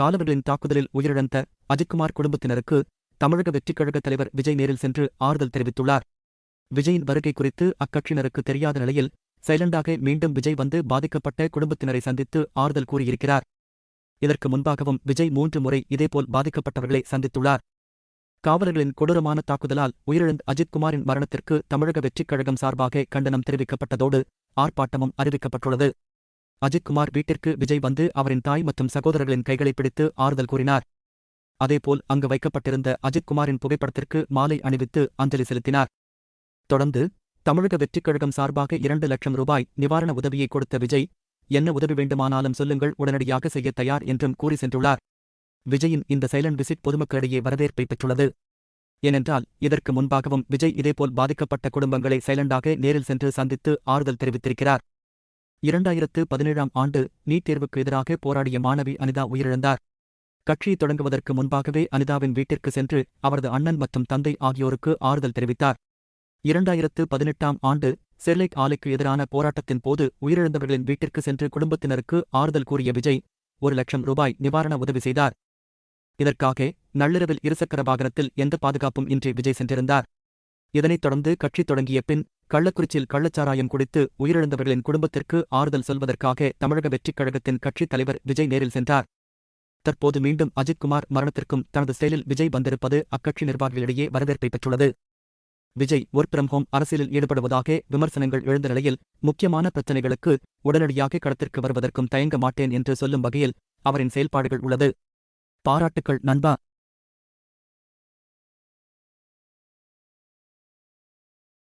காலவர்களின் தாக்குதலில் உயிரிழந்த அஜித்குமார் குடும்பத்தினருக்கு தமிழக வெற்றிக் கழக தலைவர் விஜய் நேரில் சென்று ஆறுதல் தெரிவித்துள்ளார். விஜயின் வருகை குறித்து அக்கட்சியினருக்கு தெரியாத நிலையில் சைலண்டாக மீண்டும் விஜய் வந்து பாதிக்கப்பட்ட குடும்பத்தினரை சந்தித்து ஆறுதல் கூறியிருக்கிறார். இதற்கு முன்பாகவும் விஜய் மூன்று முறை இதேபோல் பாதிக்கப்பட்டவர்களை சந்தித்துள்ளார். காவலர்களின் கொடூரமான தாக்குதலால் உயிரிழந்த அஜித்குமாரின் மரணத்திற்கு தமிழக வெற்றிக் கழகம் சார்பாக கண்டனம் தெரிவிக்கப்பட்டதோடு ஆர்ப்பாட்டமும் அறிவிக்கப்பட்டுள்ளது. அஜித்குமார் வீட்டிற்கு விஜய் வந்து அவரின் தாய் மற்றும் சகோதரர்களின் கைகளை பிடித்து ஆறுதல் கூறினார். அதேபோல் அங்கு வைக்கப்பட்டிருந்த அஜித்குமாரின் புகைப்படத்திற்கு மாலை அணிவித்து அஞ்சலி செலுத்தினார். தொடர்ந்து தமிழக வெற்றிக் கழகம் சார்பாக இரண்டு லட்சம் ரூபாய் நிவாரண உதவியை கொடுத்த விஜய் என்ன உதவி வேண்டுமானாலும் சொல்லுங்கள் உடனடியாக செய்ய தயார் என்றும் கூறி சென்றுள்ளார். விஜயின் இந்த சைலண்ட் விசிட் பொதுமக்களிடையே வரவேற்பை பெற்றுள்ளது. ஏனென்றால் இதற்கு முன்பாகவும் விஜய் இதேபோல் பாதிக்கப்பட்ட குடும்பங்களை சைலண்டாக நேரில் சென்று சந்தித்து ஆறுதல் தெரிவித்திருக்கிறார். இரண்டாயிரத்து பதினேழாம் ஆண்டு நீட் தேர்வுக்கு எதிராக போராடிய மாணவி அனிதா உயிரிழந்தார். கட்சி தொடங்குவதற்கு முன்பாகவே அனிதாவின் வீட்டிற்கு சென்று அவரது அண்ணன் மற்றும் தந்தை ஆகியோருக்கு ஆறுதல் தெரிவித்தார். இரண்டாயிரத்து பதினெட்டாம் ஆண்டு ஸ்டெர்லைட் ஆலைக்கு எதிரான போராட்டத்தின் போது உயிரிழந்தவர்களின் வீட்டிற்கு சென்று குடும்பத்தினருக்கு ஆறுதல் கூறிய விஜய் ஒரு லட்சம் ரூபாய் நிவாரண உதவி செய்தார். இதற்காக நள்ளிரவில் இருசக்கர வாகனத்தில் எந்த பாதுகாப்பும் இன்றி விஜய் சென்றிருந்தார். இதனைத் தொடர்ந்து கட்சி தொடங்கிய பின் கள்ளக்குறிச்சியில் கள்ளச்சாராயம் குடித்து உயிரிழந்தவர்களின் குடும்பத்திற்கு ஆறுதல் சொல்வதற்காக தமிழக வெற்றிக் கழகத்தின் கட்சித் தலைவர் விஜய் நேரில் சென்றார். தற்போது மீண்டும் அஜித்குமார் மரணத்திற்கும் தனது செயலில் விஜய் வந்திருப்பது அக்கட்சி நிர்வாகிகளிடையே வரவேற்பை பெற்றுள்ளது. விஜய் ஒர்க் ஃப்ரம் ஹோம் அரசியலில் ஈடுபடுவதாக விமர்சனங்கள் எழுந்த நிலையில் முக்கியமான பிரச்சினைகளுக்கு உடனடியாக களத்திற்கு வருவதற்கும் தயங்க மாட்டேன் என்று சொல்லும் வகையில் அவரின் செயல்பாடுகள் உள்ளது. பாராட்டுக்கள் நண்பா!